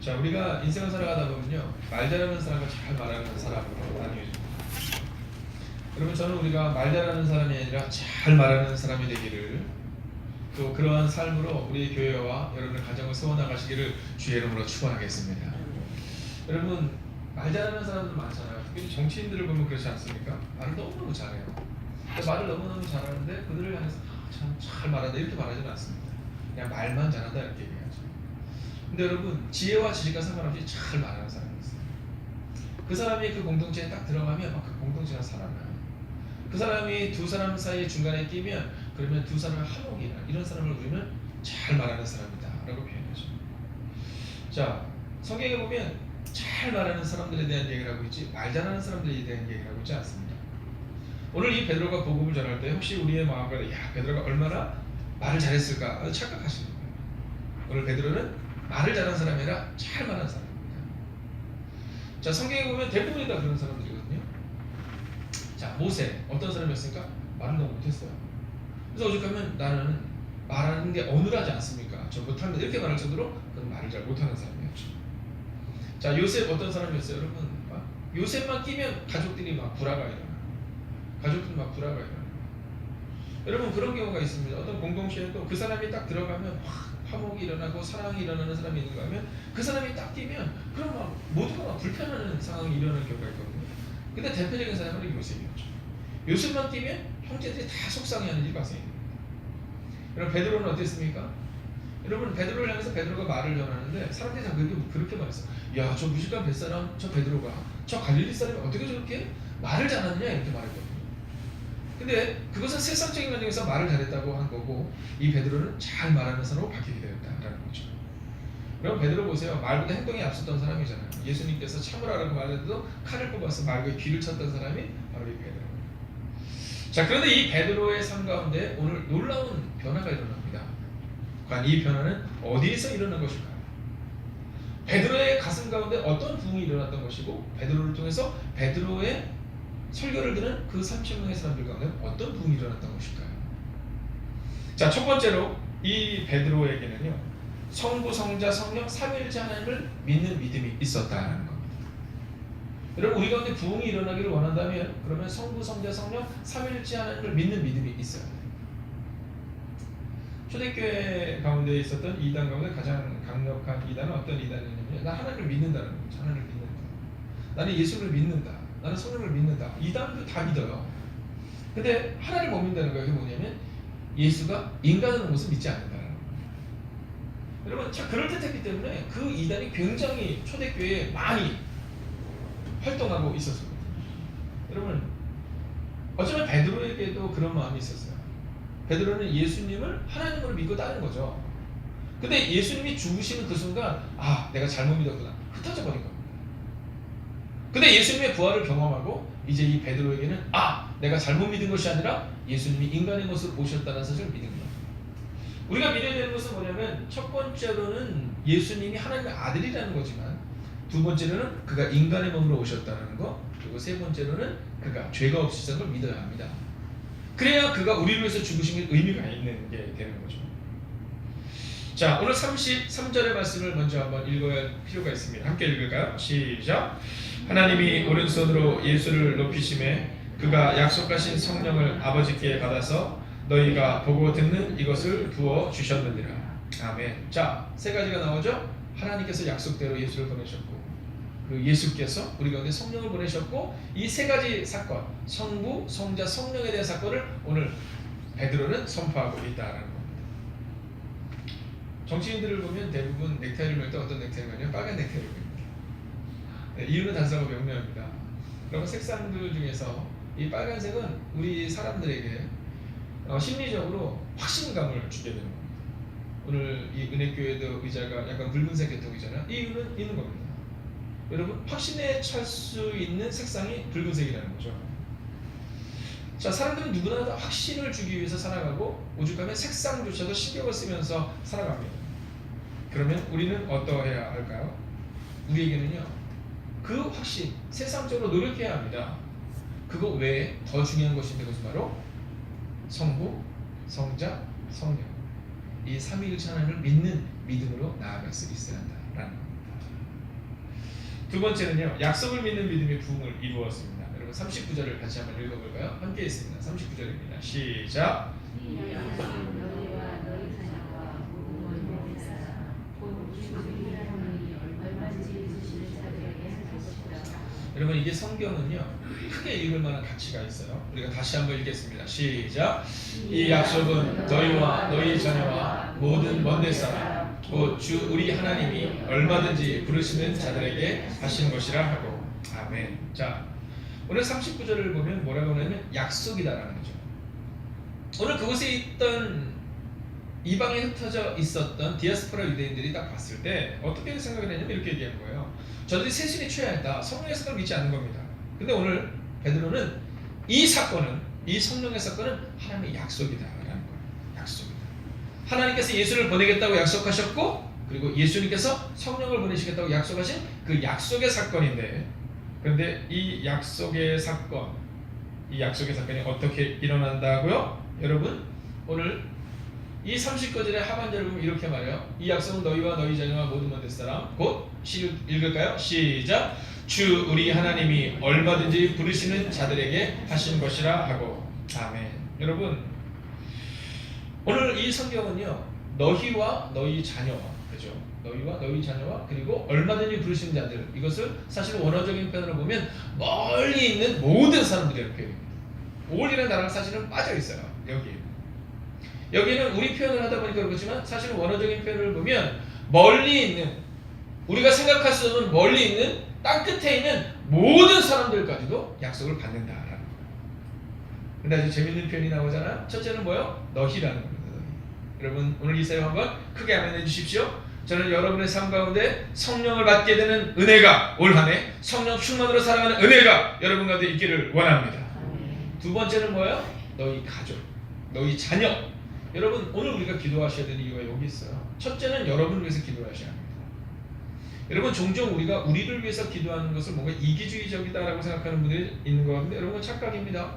자, 우리가 인생을 살아가다 보면요. 말 잘하는 사람과 잘 말하는 사람으로 나뉘어집니다. 여러분, 저는 우리가 말 잘하는 사람이 아니라 잘 말하는 사람이 되기를 또 그러한 삶으로 우리 교회와 여러분의 가정을 세워나가시기를 주의 이름으로 축원하겠습니다. 여러분, 말 잘하는 사람들 많잖아요. 특히 정치인들을 보면 그렇지 않습니까? 말을 너무너무 잘해요. 말을 너무너무 잘하는데 그들을 향해서 아, 참, 잘 말한다 이렇게 말하지는 않습니다. 그냥 말만 잘한다 이렇게 얘기하죠. 근데 여러분 지혜와 지식과 상관없이 잘 말하는 사람이 있어요. 그 사람이 그 공동체에 딱 들어가면 막 그 공동체가 살아나요. 그 사람이 두 사람 사이에 중간에 끼면 그러면 두 사람의 화목이나 이런 사람을 우리는 잘 말하는 사람이다라고 표현하죠. 자 성경에 보면 잘 말하는 사람들에 대한 얘기를 하고 있지 말 잘하는 사람들에 대한 얘기를 하고 있지 않습니다. 오늘 이 베드로가 복음을 전할 때 혹시 우리의 마음가야 베드로가 얼마나 말을 잘했을까 착각하시는 거예요. 오늘 베드로는 말을 잘하는 사람이 아니라 잘 말하는 사람입니다. 자 성경에 보면 대부분이 다 그런 사람들이거든요. 자 모세 어떤 사람이었습니까? 말을 너무 못했어요. 그래서 오죽하면 나는 말하는 게 어눌하지 않습니까? 저 못합니다 이렇게 말할 정도로 그는 말을 잘 못하는 사람이었죠. 자 요셉 어떤 사람이었어요, 여러분? 막 요셉만 끼면 가족들이 막 불화가 일어나. 가족들이 막 불화가 일어나. 여러분 그런 경우가 있습니다. 어떤 공동체에도 그 사람이 딱 들어가면 확 화목이 일어나고 사랑이 일어나는 사람이 있는가 하면 그 사람이 딱 뛰면 그럼 막 모두가 막 불편한 상황이 일어나는 경우가 있거든요. 근데 대표적인 사람은 요셉이었죠. 요셉만 뛰면 형제들이 다 속상해하는 일이 발생합니다. 여러분 베드로는 어땠습니까? 여러분 베드로를 향해서 베드로가 말을 전하는데 사람들이 다 그렇게 그렇게 말했어. 야저 무식한 뱃사람 저 베드로가 저 갈릴리 사람이 어떻게 저렇게 말을 잘하느냐 이렇게 말했거든요. 근데 그것은 세상적인 관점에서 말을 잘했다고 한 거고 이 베드로는 잘 말하는 사람으로 바뀌게 되었다라는 거죠. 그럼 베드로 보세요. 말보다 행동이 앞섰던 사람이잖아요. 예수님께서 참으라고 말해도 칼을 뽑아서 말과 귀를 쳤던 사람이 바로 이 베드로입니다. 자 그런데 이 베드로의 삶 가운데 오늘 놀라운 변화가 일어납니다. 과연 이 변화는 어디에서 일어난 것일까요? 베드로의 가슴 가운데 어떤 부흥이 일어났던 것이고 베드로를 통해서 베드로의 설교를 듣는 그 30명의 사람들 가운데 어떤 부흥이 일어났던 것일까요? 자, 첫 번째로 이 베드로에게는요. 성부, 성자, 성령 삼위일체 하나님을 믿는 믿음이 있었다는 겁니다. 여러분 우리 가운데 부흥이 일어나기를 원한다면 그러면 성부, 성자, 성령 삼위일체 하나님을 믿는 믿음이 있어야 돼요. 초대교회 가운데 있었던 이단 가운데 가장 강력한 이단은 어떤 이단이냐면 나 하나님을 믿는다는 거죠. 하나님을 믿는다. 나는 예수를 믿는다. 나는 성령을 믿는다. 이단도 다 믿어요. 근데 하나님 못 믿는다는 거예요. 그게 뭐냐면 예수가 인간으로 모습 믿지 거예요. 여러분, 자 그럴듯했기 때문에 그 이단이 굉장히 초대교회에 많이 활동하고 있었습니다. 여러분, 어쩌면 베드로에게도 그런 마음이 있었어요. 베드로는 예수님을 하나님으로 믿고 따른 거죠. 근데 예수님이 죽으시는 그 순간, 아, 내가 잘못 믿었구나. 흩어져 버린 겁니다. 근데 예수님의 부활을 경험하고 이제 이 베드로에게는 아 내가 잘못 믿은 것이 아니라 예수님이 인간의 모습으로 오셨다는 사실을 믿은 거예요. 우리가 믿어야 되는 것은 뭐냐면 첫 번째로는 예수님이 하나님의 아들이라는 거지만 두 번째로는 그가 인간의 몸으로 오셨다는 거 그리고 세 번째로는 그가 죄가 없으시다는 걸 믿어야 합니다. 그래야 그가 우리를 위해서 죽으신 게 의미가 있는 게 되는 거죠. 자, 오늘 33절의 말씀을 먼저 한번 읽어야 할 필요가 있습니다. 함께 읽을까요? 시작. 하나님이 오른손으로 예수를 높이심에 그가 약속하신 성령을 아버지께 받아서 너희가 보고 듣는 이것을 부어 주셨느니라. 아멘. 자, 세 가지가 나오죠. 하나님께서 약속대로 예수를 보내셨고 그 예수께서 우리 가운데 성령을 보내셨고 이 세 가지 사건, 성부, 성자, 성령에 대한 사건을 오늘 베드로는 선포하고 있다라는 겁니다. 정치인들을 보면 대부분 넥타이를 멜 때 어떤 넥타이를 매냐면 빨간 넥타이를. 네, 이유는 단순하고 명료합니다. 그러면 색상들 중에서 이 빨간색은 우리 사람들에게 어, 심리적으로 확신감을 주게 되는 겁니다. 오늘 이 은혜교회도 의자가 약간 붉은색 계통이잖아요. 이 이유는 있는 겁니다. 여러분 확신에 찰 수 있는 색상이 붉은색이라는 거죠. 자 사람들은 누구나 다 확신을 주기 위해서 살아가고 오죽하면 색상조차도 신경을 쓰면서 살아갑니다. 그러면 우리는 어떠해야 할까요? 우리에게는요 그 확신 세상적으로 노력해야 합니다. 그거 외에 더 중요한 것인데 그것은 바로 성부, 성자, 성령 이 삼위일체 하나님을 믿는 믿음으로 나아갈 수 있어야 한다라는 겁니다. 두 번째는요. 약속을 믿는 믿음의 부흥을 이루었습니다. 여러분 39절을 같이 한번 읽어볼까요? 함께 있습니다. 39절입니다. 시작. 여러분 이게 성경은요 크게 읽을 만한 가치가 있어요. 우리가 다시 한번 읽겠습니다. 시작. 이 약속은 너희와 너희 자녀와 모든 먼데 사람 곧 주 우리 하나님이 얼마든지 부르시는 자들에게 하시는 것이라 하고 아멘. 자 오늘 39절을 보면 뭐라고 하냐면 약속이다라는 거죠. 오늘 그곳에 있던 이방에 흩어져 있었던 디아스포라 유대인들이 딱 봤을 때 어떻게 생각을 했냐면 이렇게 얘기한 거예요. 저들이 세신이 취하였다. 성령의 사건을 믿지 않는 겁니다. 근데 오늘 베드로는 이 사건은 이 성령의 사건은 하나님의 약속이다라는 거예요. 약속이다. 하나님께서 예수를 보내겠다고 약속하셨고 그리고 예수님께서 성령을 보내시겠다고 약속하신 그 약속의 사건인데 그런데 이 약속의 사건 이 약속의 사건이 어떻게 일어난다고요? 여러분 오늘 이 39절의 하반절을 보면 이렇게 말해요. 이 약속은 너희와 너희 자녀와 모든 만들 사람 곧 시, 읽을까요? 시작. 주 우리 하나님이 얼마든지 부르시는 자들에게 하시는 것이라 하고 아멘. 여러분 오늘 이 성경은요 너희와 너희 자녀와 그죠? 너희와 너희 자녀와 그리고 얼마든지 부르시는 자들 이것을 사실 원어적인 표현으로 보면 멀리 있는 모든 표현합니다. 올이라는 단어가 사실은 빠져 있어요 여기. 여기는 우리 표현을 하다 보니까 그렇지만 사실 원어적인 표현을 보면 멀리 있는 우리가 생각할 수 없는 멀리 있는 땅 끝에 있는 모든 사람들까지도 약속을 받는다라는 거예요. 근데 아주 재밌는 표현이 나오잖아요. 첫째는 뭐요? 너희라는 겁니다. 여러분 오늘 이 사용 한번 크게 아멘해 주십시오. 저는 여러분의 삶 가운데 성령을 받게 되는 은혜가 올 한해 성령 충만으로 살아가는 은혜가 여러분 가운데 있기를 원합니다. 두 번째는 뭐예요? 너희 가족, 너희 자녀. 여러분 오늘 우리가 기도하셔야 되는 이유가 여기 있어요. 첫째는 여러분을 위해서 기도하셔야 합니다. 여러분 종종 우리가 우리를 위해서 기도하는 것을 뭔가 이기주의적이다라고 생각하는 분들이 있는 것 같은데 여러분 착각입니다.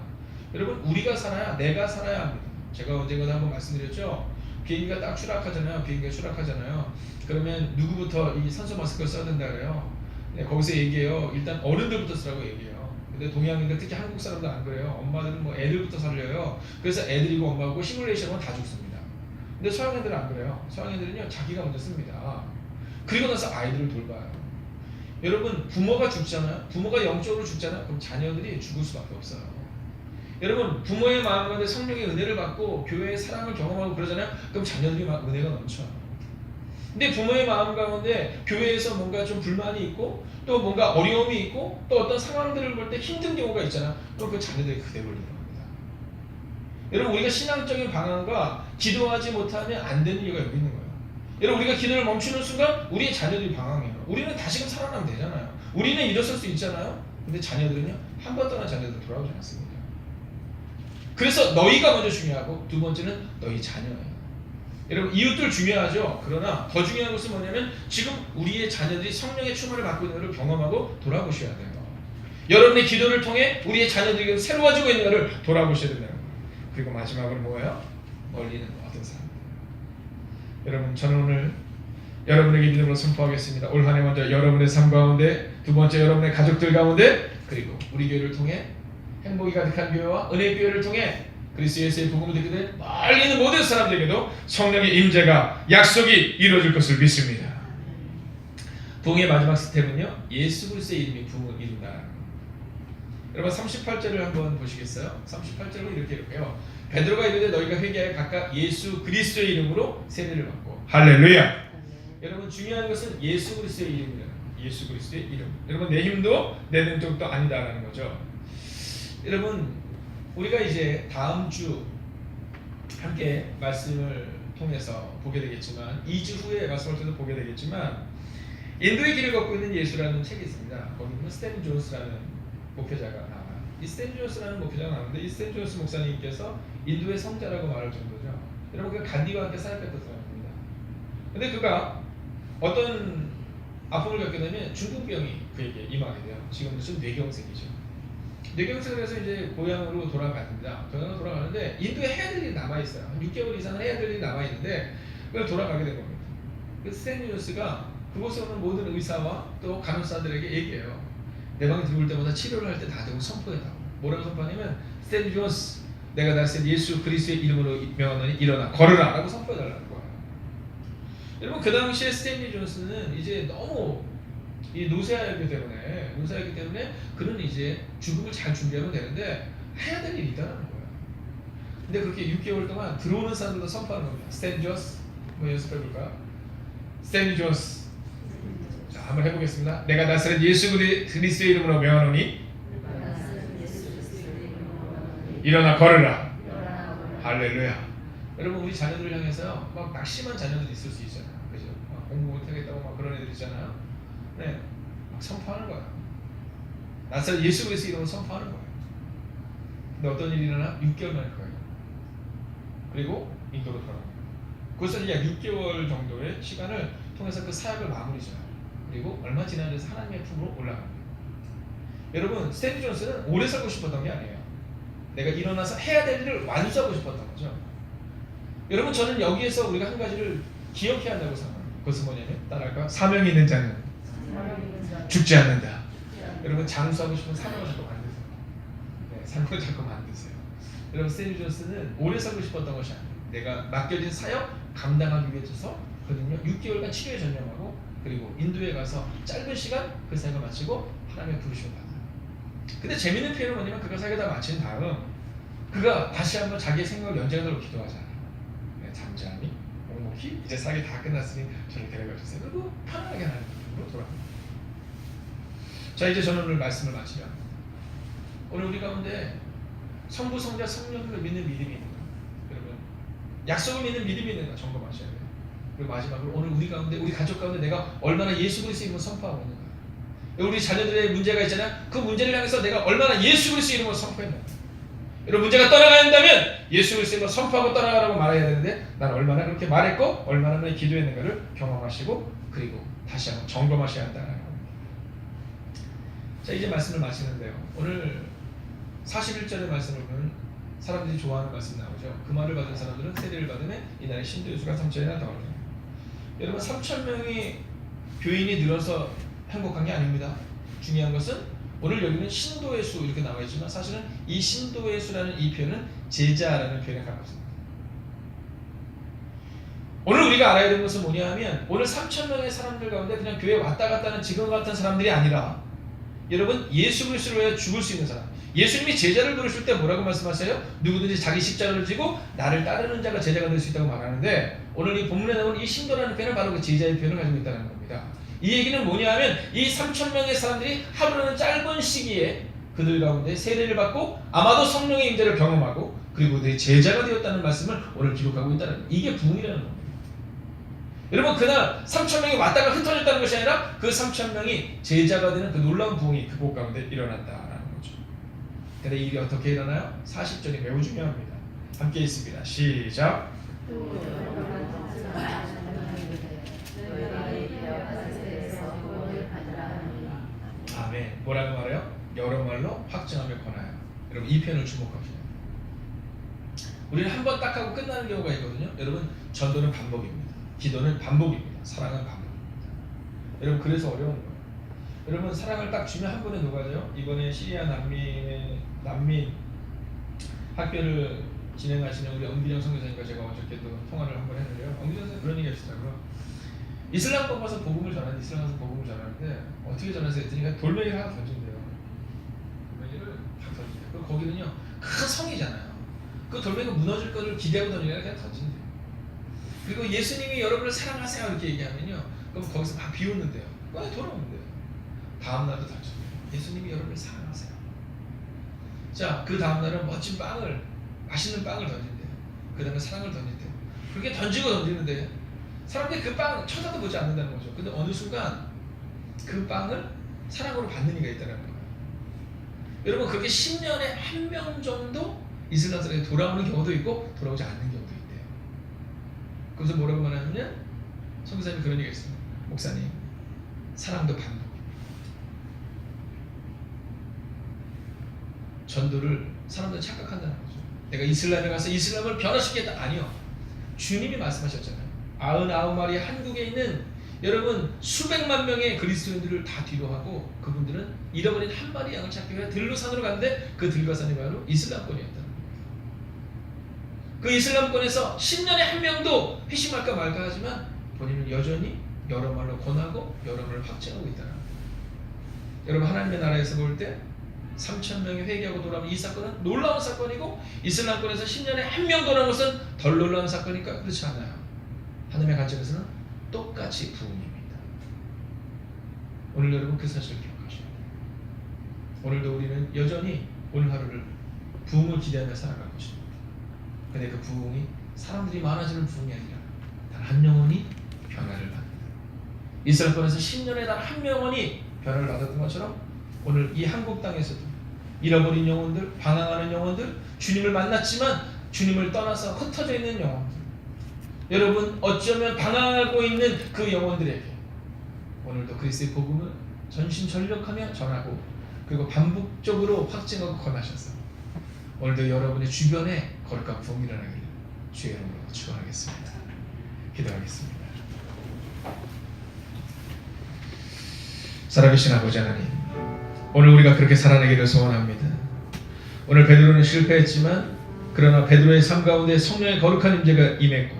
여러분 우리가 살아야 내가 살아야 합니다. 제가 언젠가 한번 말씀드렸죠. 비행기가 딱 추락하잖아요. 비행기가 추락하잖아요. 그러면 누구부터 이 산소 마스크를 써야 된다 그래요. 네, 거기서 얘기해요. 일단 어른들부터 쓰라고 얘기해요. 근데 동양인들 특히 한국 사람들 안 그래요. 엄마들은 뭐 애들부터 살려요. 그래서 애들이고 엄마고 시뮬레이션은 다 죽습니다. 근데 서양인들은 안 그래요. 서양인들은요 자기가 먼저 씁니다. 그리고 나서 아이들을 돌봐요. 여러분 부모가 죽잖아요. 부모가 영적으로 죽잖아요. 그럼 자녀들이 죽을 수밖에 없어요. 여러분 부모의 마음 가운데 성령의 은혜를 받고 교회의 사랑을 경험하고 그러잖아요. 그럼 자녀들이 막 은혜가 넘쳐요. 근데 부모의 마음 가운데 교회에서 뭔가 좀 불만이 있고 또 뭔가 어려움이 있고 또 어떤 상황들을 볼 때 힘든 경우가 있잖아. 그럼 그 자녀들이 그대로 들어갑니다. 여러분 우리가 신앙적인 방향과 기도하지 못하면 안 되는 이유가 여기 있는 거예요. 여러분 우리가 기도를 멈추는 순간 우리의 자녀들이 방황해요. 우리는 다시금 살아나면 되잖아요. 우리는 일어설 수 있잖아요. 근데 자녀들은요 한 번 떠난 자녀들 돌아오지 않습니다. 그래서 너희가 먼저 중요하고 두 번째는 너희 자녀예요. 여러분 이웃들 중요하죠. 그러나 더 중요한 것은 뭐냐면 지금 우리의 자녀들이 성령의 충만을 받고 있는 것을 경험하고 돌아보셔야 돼요. 여러분의 기도를 통해 우리의 자녀들이 새로워지고 있는 것을 돌아보셔야 된다는 거예요. 그리고 마지막으로 뭐예요? 멀리 있는 어떤 사람. 여러분 저는 오늘 여러분에게 믿음으로 선포하겠습니다. 올 한해 먼저 여러분의 삶 가운데 두 번째 여러분의 가족들 가운데 그리고 우리 교회를 통해 행복이 가득한 교회와 은혜 교회를 통해 그리스도 예수의 복음을 듣게 된 멀리 있는 모든 사람들에게도 성령의 임재가 약속이 이루어질 것을 믿습니다. 부흥의 마지막 스텝은요. 예수 그리스도의 이름이 부흥을 이룬다. 여러분 38절을 한번 보시겠어요? 38절은 이렇게 읽어요. 베드로가 이르되 너희가 회개하여 각각 예수 그리스도의 이름으로 세례를 받고 할렐루야. 여러분 중요한 것은 예수 그리스도의 이름이라는 거예요. 예수 그리스도의 이름. 여러분 내 힘도 내 능력도 아니다라는 거죠. 여러분 우리가 이제 다음 주 함께 말씀을 통해서 보게 되겠지만 2주 후에 말씀을 통해서 보게 되겠지만 인도의 길을 걷고 있는 예수라는 책이 있습니다. 거기 보면 스탠 존스라는 목회자가 나와요. 이 스탠 존스라는 목회자가 나오는데 이 스탠 존스 목사님께서 인도의 성자라고 말할 정도죠. 여러분 그 간디와 함께 사역했던 사람입니다. 근데 그가 어떤 아픔을 겪게 되면 중국병이 그에게 임하게 돼요. 지금도 좀 뇌경색이죠. 뇌경색을 해서 이제 고향으로 돌아갑니다. 고향으로 돌아가는데 인도에 해야 될 일이 남아 있어요. 6개월 이상 해야 될 일이 남아 있는데 그걸 돌아가게 된 겁니다. 그 스탠 존스가 그곳에 오는 모든 의사와 또 간호사들에게 얘기해요. 내 방에 들어올 때마다 치료를 할 때다 되고 선포해다오. 뭐라고 선포하냐면 스탠 존스 내가 다시 예수 그리스도의 이름으로 명하노니 일어나 걸으라 라고 선포해달라는 거예요. 여러분 그 당시에 스탠리 존스는 이제 너무 이 노쇠하였기 때문에 노쇠하였기 때문에 그는 이제 죽음을 잘 준비하면 되는데 해야 될 일이 있다는 거예요. 근데 그렇게 6개월 동안 들어오는 사람들도 선포하는 겁니다. 스탠 존스 뭐 연습해볼까요? 스탠리 존스 자 한번 해보겠습니다. 내가 나사렛 예수 그리- 그리스도의 이름으로 명하노니 일어나 걸으라. 할렐루야. 여러분 우리 자녀들을 향해서 막 낙심한 자녀들 있을 수 있잖아요. 그죠? 막 공부 못하겠다고 막 그런 애들 있잖아요. 네, 막 선포하는 거야. 나사렛 예수 그리스도 이름으로 선포하는 거예요. 근데 어떤 일이 일어나? 6개월 만일 거예요. 그리고 인도로 돌아갑니다. 그것은 약 6개월 정도의 시간을 통해서 그 사역을 마무리 져요. 그리고 얼마 지나면서 하나님의 품으로 올라갑니다. 여러분 스탠리 존스는 오래 살고 싶었던 게 아니에요. 내가 일어나서 해야 될 일을 완수하고 싶었던 거죠. 여러분 저는 여기에서 우리가 한 가지를 기억해야 한다고 생각합니다. 그것은 뭐냐면 따라할까? 사명이 있는 자는 죽지 않는다. 여러분 장수하고 싶으면 사명을 자꾸 만드세요. 네, 사명을 자꾸 만드세요. 여러분 스탠리 존스는 오래 살고 싶었던 것이 아니에요. 내가 맡겨진 사역 감당하기 위해서 그는요 6개월간 치료에 전념하고 그리고 인도에 가서 짧은 시간 그 사역을 마치고 하나님의 부르심을 받아요. 근데 재밌는 표현은 뭐냐면 그가 사역을 다 마친 다음 그가 다시 한번 자기의 생각을 연장하도록 기도하잖아요. 네, 잠잠히 묵묵히 이제 사역이 다 끝났으니 저를 데려가 주세요. 그리고 편하게 하나님 으로 돌아갑니다. 자 이제 저는 오늘 말씀을 마치려 합니다. 오늘 우리 가운데 성부 성자 성령을 믿는 믿음이 있는가? 여러분 약속을 믿는 믿음이 있는가 점검하셔야 돼요. 그리고 마지막으로 오늘 우리 가운데 우리 가족 가운데 내가 얼마나 예수 그리스도 이름을 선포하고 있는가? 우리 자녀들의 문제가 있잖아요. 그 문제를 향해서 내가 얼마나 예수 그리스도 이름을 선포했는가? 여러분 문제가 떠나가야 한다면 예수 그리스도 선포하고 떠나가라고 말해야 되는데 난 얼마나 그렇게 말했고 얼마나 많이 기도했는가를 경험하시고 그리고 다시 한번 점검하셔야 한다는. 자 이제 말씀을 마치는데요. 오늘 41절의 말씀을 보면 사람들이 좋아하는 말씀 나오죠. 그 말을 받은 사람들은 세례를 받으면 이날의 신도의 수가 3천이나 더 오르니 여러분 3천 명이 교인이 늘어서 행복한 게 아닙니다. 중요한 것은 오늘 여기는 신도의 수 이렇게 나와 있지만 사실은 이 신도의 수라는 이 표현은 제자라는 표현에 가깝습니다. 오늘 우리가 알아야 되는 것은 뭐냐 하면 오늘 3천 명의 사람들 가운데 그냥 교회 왔다 갔다 하는 지금 같은 사람들이 아니라 여러분 예수 그리스도로 위해 죽을 수 있는 사람 예수님이 제자를 부르실 때 뭐라고 말씀하세요? 누구든지 자기 십자가를 지고 나를 따르는 자가 제자가 될 수 있다고 말하는데 오늘 이 본문에 나온 이 신도라는 표현은 바로 그 제자의 표현을 가지고 있다는 겁니다. 이 얘기는 뭐냐 하면 이 3천 명의 사람들이 하루라는 짧은 시기에 그들 가운데 세례를 받고 아마도 성령의 임재를 경험하고 그리고 내 제자가 되었다는 말씀을 오늘 기록하고 있다는. 이게 부흥이라는 겁니다. 여러분 그날 3천 명이 왔다가 흩어졌다는 것이 아니라 그 3천 명이 제자가 되는 그 놀라운 부흥이 그곳 가운데 일어났다라는 거죠. 근데 이 일이 어떻게 일어나요? 40절이 매우 중요합니다. 함께 있습니다. 시작. 아멘. 뭐라고 말해요? 여러 말로 확증하며 권하여. 여러분 이 표현을 주목하세요. 우리는 한 번 딱 하고 끝나는 경우가 있거든요. 여러분 전도는 반복입니다. 기도는 반복입니다. 사랑은 반복입니다. 여러분 그래서 어려운 거예요. 여러분 사랑을 딱 주면 한 번에 녹아져요. 이번에 시리아 난민의 난민 학교를 진행하시는 우리 엄기정 선교사님과 제가 어저께 또 통화를 한 번 했는데요. 엄기정 선생 그런 얘기 하시더라고요. 이슬람권 가서 복음을 전하는데 이슬람 가서 복음을 전하는데 어떻게 전하세요 했더니 돌멩이를 하나 던진대요. 돌멩이를 탁 던진대요. 거기는요 큰 성이잖아요. 그 돌멩이가 무너질 거를 기대하고 던지니까 그냥 던진대요. 그리고 예수님이 여러분을 사랑하세요 이렇게 얘기하면요 그럼 거기서 막 비웃는데요. 왜 돌아오는데요. 다음 날도 던져요. 예수님이 여러분을 사랑하세요. 자, 그 다음 날은 멋진 빵을 맛있는 빵을 던진대요. 그 다음에 사랑을 던진대요. 그렇게 던지고 던지는데 사람들이 그 빵 쳐다도 보지 않는다는 거죠. 근데 어느 순간 그 빵을 사랑으로 받는 이가 있다는 거예요. 여러분 그렇게 10년에 한 명 정도 이슬람 사람이 돌아오는 경우도 있고 돌아오지 않는 경우도 있대요. 그래서 뭐라고 말하냐면 선교사님이 그런 얘기가 있습니다. 목사님 사랑도 반복입니다. 전도를 사람들이 착각한다는 거죠. 내가 이슬람에 가서 이슬람을 변화시키겠다 아니요. 주님이 말씀하셨잖아요. 아흔아홉 마리 한국에 있는 여러분 수백만 명의 그리스도인들을 다 뒤로 하고 그분들은 잃어버린 한 마리 양을 찾기 위해 들로산으로 갔는데 그 들과산이 바로 이슬람권이었다는 거예요. 그 이슬람권에서 10년에 한 명도 회심할까 말까 하지만 본인은 여전히 여러 말로 권하고 여러 말로 확증하고 있다는. 여러분 하나님의 나라에서 볼 때 3천 명이 회개하고 돌아오면 이 사건은 놀라운 사건이고 이슬람권에서 10년에 한 명 돌아온 것은 덜 놀라운 사건이니까 그렇지 않아요. 하나님의 관점에서는 똑같이 부흥입니다. 오늘 여러분 그 사실을 기억하셔야 돼요. 오늘도 우리는 여전히 오늘 하루를 부흥을 기대하며 살아갈 것입니다. 근데 그 부흥이 사람들이 많아지는 부흥이 아니라 단 한 영혼이 변화를 받는다. 이스라엘권에서 10년에 단 한 영혼이 변화를 받았던 것처럼 오늘 이 한국 땅에서도 잃어버린 영혼들, 방황하는 영혼들, 주님을 만났지만 주님을 떠나서 흩어져 있는 영혼들. 여러분 어쩌면 방황하고 있는 그 영혼들에게 오늘도 그리스도의 복음을 전심전력하며 전하고 그리고 반복적으로 확증하고 권하셔서 오늘도 여러분의 주변에 거룩한 부흥이 일어나기를 주의 이름으로 축원하겠습니다. 기도하겠습니다. 살아계신 아버지 하나님 오늘 우리가 그렇게 살아내기를 소원합니다. 오늘 베드로는 실패했지만 그러나 베드로의 삶 가운데 성령의 거룩한 임재가 임했고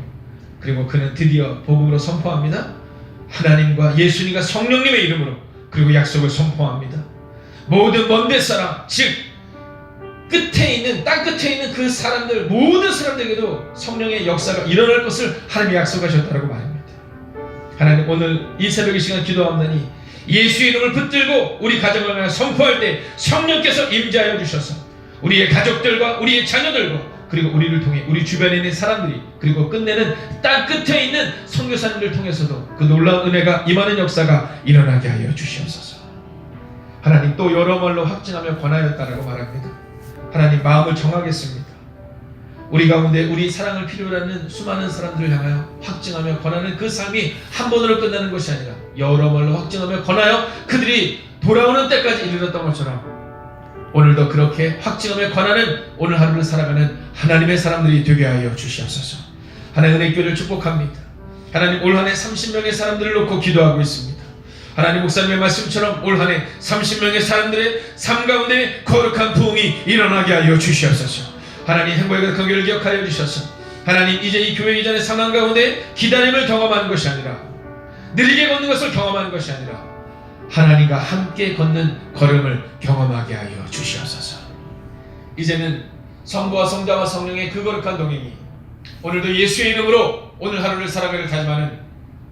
그리고 그는 드디어 복음으로 선포합니다. 하나님과 예수님과 성령님의 이름으로 그리고 약속을 선포합니다. 모든 먼데 사람 즉 끝에 있는 땅 끝에 있는 그 사람들 모든 사람들에게도 성령의 역사가 일어날 것을 하나님이 약속하셨다고 말합니다. 하나님 오늘 이 새벽 이 시간 기도합나니 예수의 이름을 붙들고 우리 가정을 선포할 때 성령께서 임재하여 주셔서 우리의 가족들과 우리의 자녀들과 그리고 우리를 통해 우리 주변에 있는 사람들이 그리고 끝내는 땅 끝에 있는 선교사님들 통해서도 그 놀라운 은혜가 임하는 역사가 일어나게 하여 주시옵소서. 하나님 또 여러 말로 확증하며 권하였다라고 말합니다. 하나님 마음을 정하겠습니다. 우리 가운데 우리 사랑을 필요로 하는 수많은 사람들을 향하여 확증하며 권하는 그 삶이 한 번으로 끝나는 것이 아니라 여러 말로 확증하며 권하여 그들이 돌아오는 때까지 이르렀던 것처럼 오늘도 그렇게 확증하며 권하는 오늘 하루를 살아가는 하나님의 사람들이 되게 하여 주시옵소서. 하나님 은혜 교회를 축복합니다. 하나님 올 한해 30명의 사람들을 놓고 기도하고 있습니다. 하나님 목사님의 말씀처럼 올 한해 30명의 사람들의 삶 가운데 거룩한 부흥이 일어나게 하여 주시옵소서. 하나님 행복의 그 경계를 기억하여 주셔서 하나님 이제 이 교회 이전의 상황 가운데 기다림을 경험하는 것이 아니라 느리게 걷는 것을 경험하는 것이 아니라 하나님과 함께 걷는 걸음을 경험하게 하여 주시옵소서. 이제는 성부와 성자와 성령의 그 거룩한 동행이 오늘도 예수의 이름으로 오늘 하루를 살아가기를 다짐하는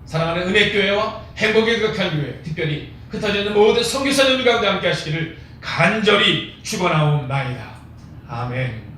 사랑하는 은혜교회와 행복의 극한 교회 특별히 흩어져 있는 모든 성교사님들 가운데 함께 하시기를 간절히 축원하옵나이다. 아멘.